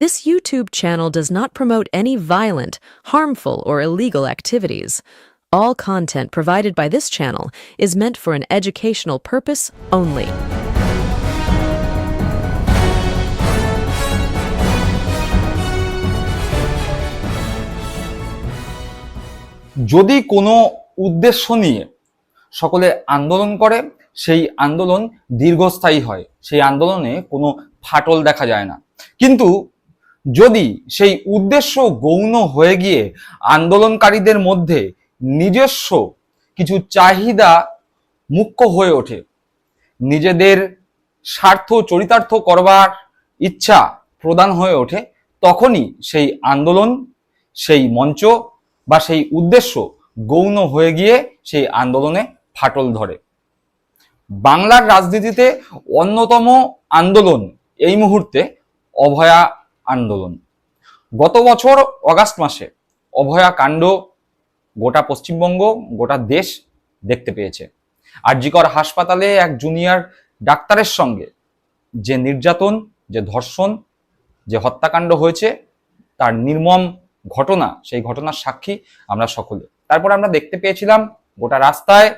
This YouTube channel does not promote any violent, harmful, or illegal activities. All content provided by this channel is meant for an educational purpose only. যদি কোনো উদ্দেশ্য নিয়ে সকলে আন্দোলন করে সেই আন্দোলন দীর্ঘস্থায়ী হয় সেই আন্দোলনে কোনো ফাটল দেখা যায় না কিন্তু যদি সেই উদ্দেশ্য গৌণ হয়ে গিয়ে আন্দোলনকারীদের মধ্যে নিজস্ব কিছু চাহিদা মুখ্য হয়ে ওঠে, নিজেদের স্বার্থ চরিতার্থ করবার ইচ্ছা প্রদান হয়ে ওঠে, তখনই সেই আন্দোলন, সেই মঞ্চ বা সেই উদ্দেশ্য গৌণ হয়ে গিয়ে সেই আন্দোলনে ফাটল ধরে। বাংলার রাজনীতিতে অন্যতম আন্দোলন এই মুহূর্তে অভয়া আন্দোলন। গত বছর অগাস্ট মাসে অভয়া কাণ্ড গোটা পশ্চিমবঙ্গ, গোটা দেশ দেখতে পেয়েছে। আরজিকর হাসপাতালে এক জুনিয়র ডাক্তারের সঙ্গে যে নির্যাতন, যে ধর্ষণ, যে হত্যাকাণ্ড হয়েছে, তার নির্মম ঘটনা, সেই ঘটনার সাক্ষী আমরা সকলে। তারপর আমরা দেখতে পেয়েছিলাম গোটা রাস্তায়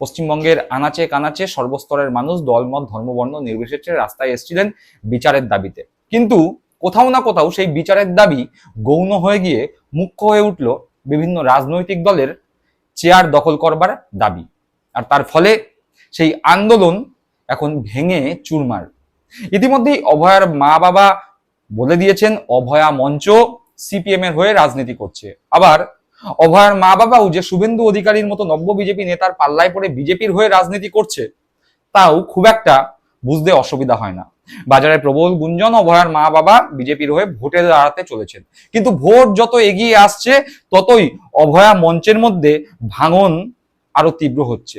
পশ্চিমবঙ্গের আনাচে কানাচে সর্বস্তরের মানুষ দলমত, ধর্মবর্ণ, নির্বিশেষে রাস্তায় এসেছিলেন বিচারের দাবিতে। কিন্তু কোথাও না কোথাও সেই বিচারের দাবি গৌণ হয়ে গিয়ে মুখ্য হয়ে উঠল বিভিন্ন রাজনৈতিক দলের চেয়ার দখল করবার দাবি। আর তার ফলে সেই আন্দোলন এখন ভেঙে চুরমার। ইতিমধ্যেই অভয়ার মা বাবা বলে দিয়েছেন, অভয়া মঞ্চ সিপিএম এর হয়ে রাজনীতি করছে। আবার অভয়ার মা বাবাও যে শুভেন্দু অধিকারীর মতো নব্য বিজেপি নেতার পাল্লায় পড়ে বিজেপির হয়ে রাজনীতি করছে, তাও খুব একটা বুঝতে অসুবিধা হয় না। বাজারে প্রবল গুঞ্জন অভয়ার মা বাবা বিজেপির হয়ে ভোটে দাঁড়াতে চলেছেন। কিন্তু ভোট যত এগিয়ে আসছে, ততই অভয়া মঞ্চের মধ্যে ভাঙন আরও তীব্র হচ্ছে।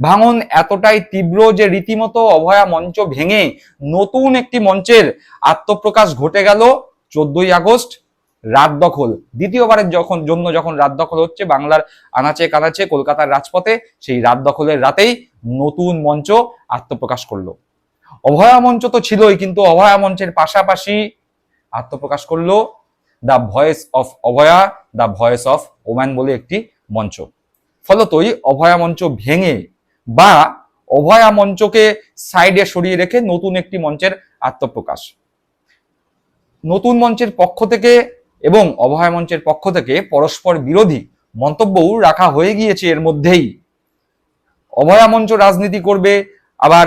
ভাঙন এতটাই তীব্র যে রীতিমতো অভয়া মঞ্চ ভেঙে নতুন একটি মঞ্চের আত্মপ্রকাশ ঘটে গেল চোদ্দই আগস্ট, রাত দখল। দ্বিতীয়বারের যখন জন্য যখন রাত দখল হচ্ছে, বাংলার আনাচে কানাচে কলকাতার রাজপথে, সেই রাত দখলের রাতেই নতুন মঞ্চ আত্মপ্রকাশ করল। অভয়া মঞ্চ তো ছিলই, কিন্তু অভয়া মঞ্চের পাশাপাশি আত্মপ্রকাশ করল the voice of Abhaya the voice of woman বলে একটি মঞ্চ। ফলতই অভয়া মঞ্চ ভেঙে বা অভয়া মঞ্চকে সাইডে সরিয়ে রেখে নতুন একটি মঞ্চের আত্মপ্রকাশ। নতুন মঞ্চের পক্ষ থেকে এবং অভয়া মঞ্চের পক্ষ থেকে পরস্পর বিরোধী মন্তব্যও রাখা হয়ে গিয়েছে এর মধ্যেই। অভয়া মঞ্চ রাজনীতি করবে, আবার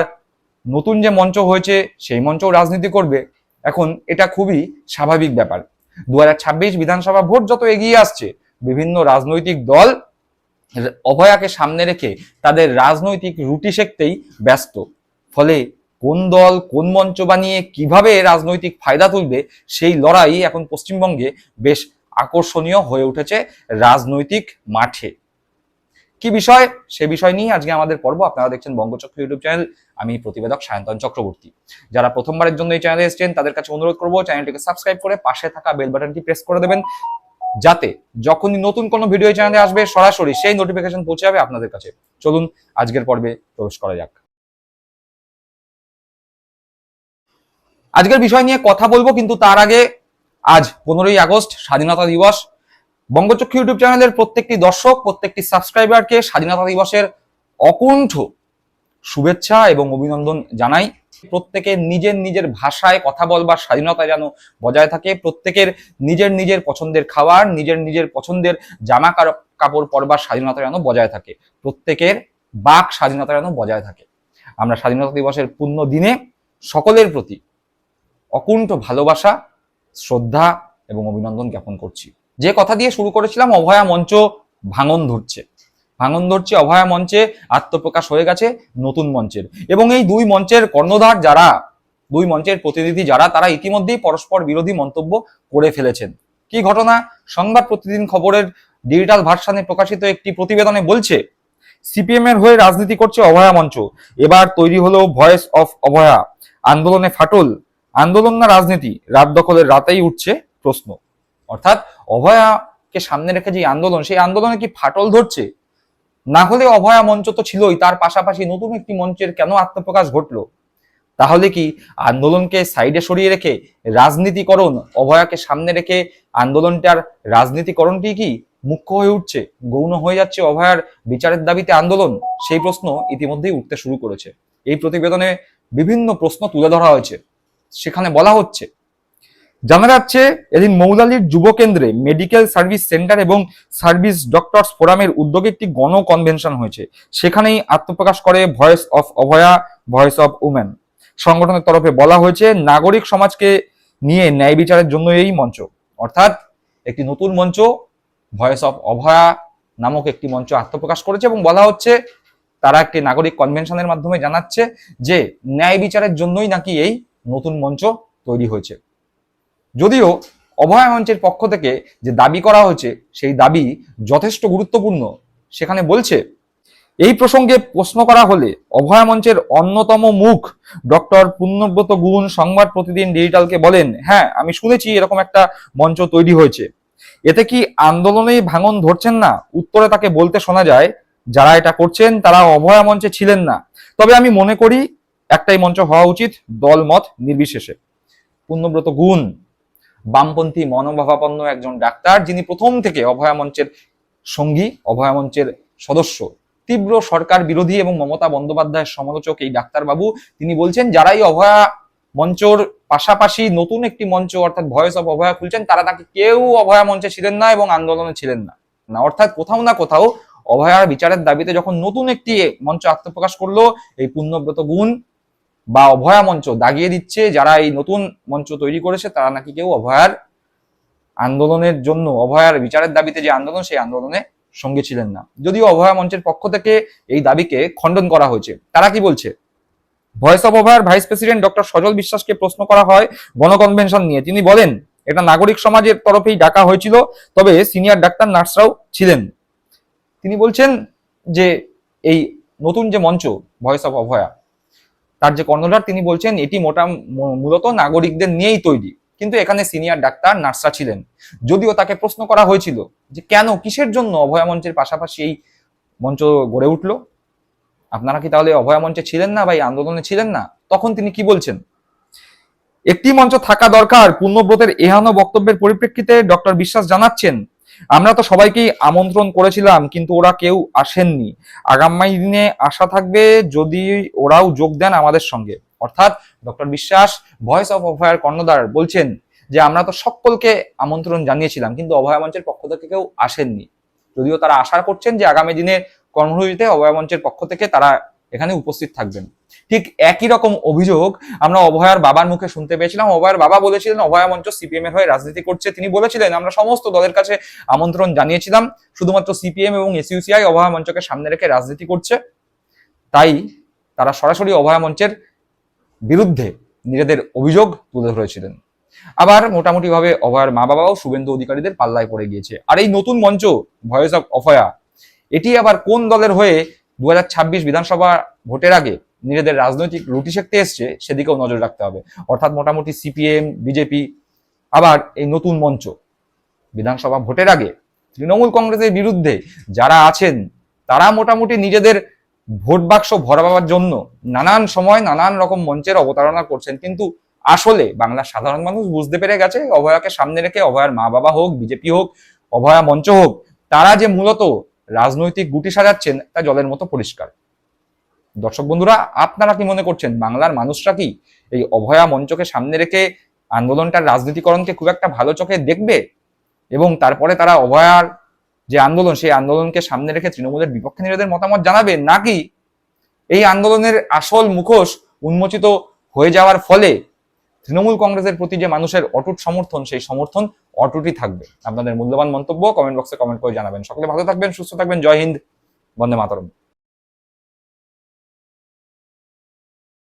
নতুন যে মঞ্চ হয়েছে, সেই মঞ্চও রাজনীতি করবে। এখন এটা খুবই স্বাভাবিক ব্যাপার। দু হাজার ছাব্বিশ বিধানসভা ভোট যত এগিয়ে আসছে, বিভিন্ন রাজনৈতিক দল অভয়াকে সামনে রেখে তাদের রাজনৈতিক রুটি সেকতেই ব্যস্ত। ফলে কোন দল, কোন মঞ্চ বানিয়ে কীভাবে রাজনৈতিক ফায়দা তুলবে, সেই লড়াই এখন পশ্চিমবঙ্গে বেশ আকর্ষণীয় হয়ে উঠেছে রাজনৈতিক মাঠে। কি বিষয়? সে বিষয় নিয়ে আজকে আমাদের পর্ব, আপনারা দেখছেন বঙ্গচক্র ইউটিউব চ্যানেল। আমি প্রতিবেদক সায়ন্তন চক্রবর্তী। যারা প্রথমবারের জন্য এই চ্যানেলে এসেছেন, তাদের কাছে অনুরোধ করব, চ্যানেলটিকে সাবস্ক্রাইব করে পাশে থাকা বেল বাটনটি প্রেস করে দেবেন, যাতে যখনই নতুন কোনো ভিডিও চ্যানেলে আসবে, সরাসরি সেই নোটিফিকেশন পৌঁছে যাবে আপনাদের কাছে। চলুন, আজকের পর্বে প্রবেশ করা যাক। আজকের বিষয় নিয়ে কথা বলব, কিন্তু তার আগে আজ পনেরোই আগস্ট, স্বাধীনতা দিবস। বঙ্গচক্ষু ইউটিউব চ্যানেলের প্রত্যেকটি দর্শক, প্রত্যেকটি সাবস্ক্রাইবারকে স্বাধীনতা দিবসের অকুণ্ঠ শুভেচ্ছা এবং অভিনন্দন জানাই। প্রত্যেকের নিজের নিজের ভাষায় কথা বলবার স্বাধীনতা যেন বজায় থাকে। প্রত্যেকের নিজের নিজের পছন্দের খাবার, নিজের নিজের পছন্দের জামা কাপড় পরবার স্বাধীনতা যেন বজায় থাকে। প্রত্যেকের বাক স্বাধীনতা যেন বজায় থাকে। আমরা স্বাধীনতা দিবসের পূর্ণ দিনে সকলের প্রতি অকুণ্ঠ ভালোবাসা, শ্রদ্ধা এবং অভিনন্দন জ্ঞাপন করছি। যে কথা দিয়ে শুরু করেছিলাম, অভয়া মঞ্চ ভাঙন ধরছে। ভাঙন ধরছে, অভয়া মঞ্চে আত্মপ্রকাশ হয়ে গেছে নতুন মঞ্চের। এবং এই দুই মঞ্চের কর্ণধার যারা, দুই মঞ্চের প্রতিনিধি যারা, তারা ইতিমধ্যেই পরস্পর বিরোধী মন্তব্য করে ফেলেছেন। কি ঘটনা? সংবাদ প্রতিদিন খবরের ডিজিটাল ভার্সানে প্রকাশিত একটি প্রতিবেদনে বলছে সিপিএম এর হয়ে রাজনীতি করছে অভয়া মঞ্চ। এবার তৈরি হলো ভয়েস অফ অভয়া। আন্দোলনে ফাটল। আন্দোলন না রাজনীতি? রাত দখলের রাতেই উঠছে প্রশ্ন। অর্থাৎ অভয়াকে সামনে রেখে যে আন্দোলন, সেই আন্দোলনে কি ফাটল ধরছে? না হলে অভয়া মঞ্চ তো ছিলই, তার পাশাপাশি নতুন একটি মঞ্চের কেন আত্মপ্রকাশ ঘটলো? তাহলে কি আন্দোলনকে সাইডে সরিয়ে রেখে রাজনীতিকরণ, অভয়াকে সামনে রেখে আন্দোলনটার রাজনীতিকরণটি কি মুখ্য হয়ে উঠছে, গৌণ হয়ে যাচ্ছে অভয়ার বিচারের দাবিতে আন্দোলন? সেই প্রশ্ন ইতিমধ্যেই উঠতে শুরু করেছে। এই প্রতিবেদনে বিভিন্ন প্রশ্ন তুলে ধরা হয়েছে। সেখানে বলা হচ্ছে জানা যাচ্ছে এদিন মৌলালির যুব কেন্দ্রে মেডিকেল সার্ভিস সেন্টার এবং সার্ভিস ডক্টরস ফোরামের উদ্যোগে একটি গণ কনভেনশন হয়েছে। সেখানেই আত্মপ্রকাশ করে voice of Abhaya voice of women সংগঠনের তরফে বলা হয়েছে, নাগরিক সমাজকে নিয়ে ন্যায় বিচারের জন্য এই মঞ্চ। অর্থাৎ একটি নতুন মঞ্চ ভয়েস অফ অভয়া নামক একটি মঞ্চ আত্মপ্রকাশ করেছে এবং বলা হচ্ছে, তারা একটি নাগরিক কনভেনশনের মাধ্যমে জানাচ্ছে যে ন্যায় বিচারের জন্যই নাকি এই নতুন মঞ্চ তৈরি হয়েছে। যদিও অভয়া মঞ্চের পক্ষ থেকে যে দাবি করা হয়েছে, সেই দাবি যথেষ্ট গুরুত্বপূর্ণ। সেখানে বলছে, এই প্রসঙ্গে প্রশ্ন করা হলে অভয়া মঞ্চের অন্যতম মুখ ডক্টর পুণ্যব্রত গুণ সংবাদ প্রতিদিন ডিজিটালকে বলেন হ্যাঁ আমি শুনেছি এরকম একটা মঞ্চ তৈরি হয়েছে। এতে কি আন্দোলনেই ভাঙন ধরছেন না? উত্তরে তাকে বলতে শোনা যায়, যারা এটা করছেন, তারা অভয়া মঞ্চে ছিলেন না। তবে আমি মনে করি, একটাই মঞ্চ হওয়া উচিত, দলমত নির্বিশেষে। পুণ্যব্রত গুণ বামপন্থী মনোভাবাপন্ন একজন ডাক্তার যিনি প্রথম থেকে অভয়া মঞ্চের সঙ্গী, অভয়া মঞ্চের সদস্য। তীব্র সরকার বিরোধী এবং মমতা বন্দ্যোপাধ্যায়ের সমালোচক এই ডাক্তারবাবু, তিনি বলছেন, যারাই অভয়া মঞ্চর পাশাপাশি নতুন একটি মঞ্চ অর্থাৎ ভয়েস অফ অভয়া খুলছেন, তারা তাকে কেউ অভয়া মঞ্চে ছিলেন না এবং আন্দোলনে ছিলেন না। না, অর্থাৎ কোথাও না কোথাও অভয়ার বিচারের দাবিতে যখন নতুন একটি মঞ্চ আত্মপ্রকাশ করল, এই পুণ্যব্রত গুণ বা অভয়া মঞ্চ দাগিয়ে দিচ্ছে, যারা এই নতুন মঞ্চ তৈরি করেছে, তারা নাকি কেউ অভয়ার আন্দোলনের জন্য, অভয়ার বিচারের দাবিতে যে আন্দোলন, সেই আন্দোলনে সঙ্গে ছিলেন না। যদিও অভয়া মঞ্চের পক্ষ থেকে এই দাবিকে খণ্ডন করা হয়েছে। তারা কি বলছে? ভয়েস অফ অভয়ার ভাইস প্রেসিডেন্ট ডক্টর সজল বিশ্বাসকে প্রশ্ন করা হয় গণকনভেনশন নিয়ে। তিনি বলেন, এটা নাগরিক সমাজের তরফেই ডাকা হয়েছিল, তবে সিনিয়র ডাক্তার নার্সরাও ছিলেন। তিনি বলছেন যে এই নতুন যে মঞ্চ, ভয়েস অফ অভয়া তার যে কর্ণধার, তিনি বলছেন, এটি মোটা মূলত নাগরিকদের নিয়েই তৈরি। কিন্তু এখানে সিনিয়র ডাক্তার, নার্সরা ছিলেন। যদিও তাকে প্রশ্ন করা হয়েছিল যে, কেন, কিসের জন্য অভয়া মঞ্চের পাশাপাশি এই মঞ্চ গড়ে উঠল? আপনারা কি তাহলে অভয়া মঞ্চে ছিলেন না বা এই আন্দোলনে ছিলেন না? তখন তিনি কি বলছেন? একটি মঞ্চ থাকা দরকার। পূর্ণব্রতের এহানো বক্তব্যের পরিপ্রেক্ষিতে ডক্টর বিশ্বাস জানাচ্ছেন আমরা তো সবাইকেই আমন্ত্রণ করেছিলাম, কিন্তু ওরা কেউ আসেননি। আগামী দিনে আশা থাকবে যদি ওরাও যোগ দেন আমাদের সঙ্গে। অর্থাৎ ডক্টর বিশ্বাস, ভয়েস অফ অভয়ার কর্ণধার বলছেন যে, আমরা তো সকলকে আমন্ত্রণ জানিয়েছিলাম, কিন্তু অভয়া মঞ্চের পক্ষ থেকে কেউ আসেননি। যদিও তারা আশা করছেন যে, আগামী দিনে কর্মসূচিতে অভয়া মঞ্চের পক্ষ থেকে তারা এখানে উপস্থিত থাকবেন। ঠিক একই রকম অভিযোগ আমরা অভয়ার বাবার মুখে শুনতে পেয়েছিলাম। অভয়ার বাবা বলেছিলেন, অভয়া মঞ্চ সিপিএম এর হয়ে রাজনীতি করছে। তিনি বলেছিলেন, আমরা সমস্ত দলের কাছে আমন্ত্রণ জানিয়েছিলাম। শুধুমাত্র সিপিএম এবং এসইউসিআই অভয়া মঞ্চকে সামনে রেখে রাজনীতি করছে। তাই তারা সরাসরি অভয়া মঞ্চের বিরুদ্ধে নিজেদের অভিযোগ তুলে ধরেছিলেন। আবার মোটামুটি ভাবে অভয়ার মা বাবাও শুভেন্দু অধিকারীদের পাল্লায় পড়ে গিয়েছে। আর এই নতুন মঞ্চ ভয়েস অফ অভয়া এটি আবার কোন দলের হয়ে দু হাজার ছাব্বিশ বিধানসভা ভোটের আগে নিজেদের রাজনৈতিক রুটি সেঁকতে এসছে, সেদিকেও নজর রাখতে হবে। অর্থাৎ মোটামুটি সিপিএম, বিজেপি, আবার এই নতুন মঞ্চ। বিধানসভা ভোটের আগে তৃণমূল কংগ্রেসের বিরুদ্ধে যারা আছেন, তারা মোটামুটি নিজেদের ভোট বাক্স ভরাবার জন্য নানান সময় নানান রকম মঞ্চের অবতারণা করছেন। কিন্তু আসলে বাংলার সাধারণ মানুষ বুঝতে পেরে গেছে, অভয়াকে সামনে রেখে অভয়ার মা বাবা হোক, বিজেপি হোক, অভয়া মঞ্চ হোক, তারা যে মূলত রাজনৈতিক গুটি সাজাচ্ছেন, তা জলের মতো পরিষ্কার। দর্শক বন্ধুরা, আপনারা কি মনে করছেন, বাংলার মানুষরা কি এই অভয়া মঞ্চকে সামনে রেখে আন্দোলনটার রাজনীতিকরণকে খুব একটা ভালো চোখে দেখবে? এবং তারপরে তারা অভয়ার যে আন্দোলন, সেই আন্দোলনকে সামনে রেখে তৃণমূলের বিপক্ষে নিজেদের মতামত জানাবে? নাকি এই আন্দোলনের আসল মুখোশ উন্মোচিত হয়ে যাওয়ার ফলে তৃণমূল কংগ্রেসের প্রতি যে মানুষের অটুট সমর্থন, সেই সমর্থন অটুটই থাকবে? আপনাদের মূল্যবান মন্তব্য কমেন্ট বক্সে কমেন্ট করে জানাবেন। সকলে ভালো থাকবেন, সুস্থ থাকবেন। জয় হিন্দ, বন্দে মাতরম।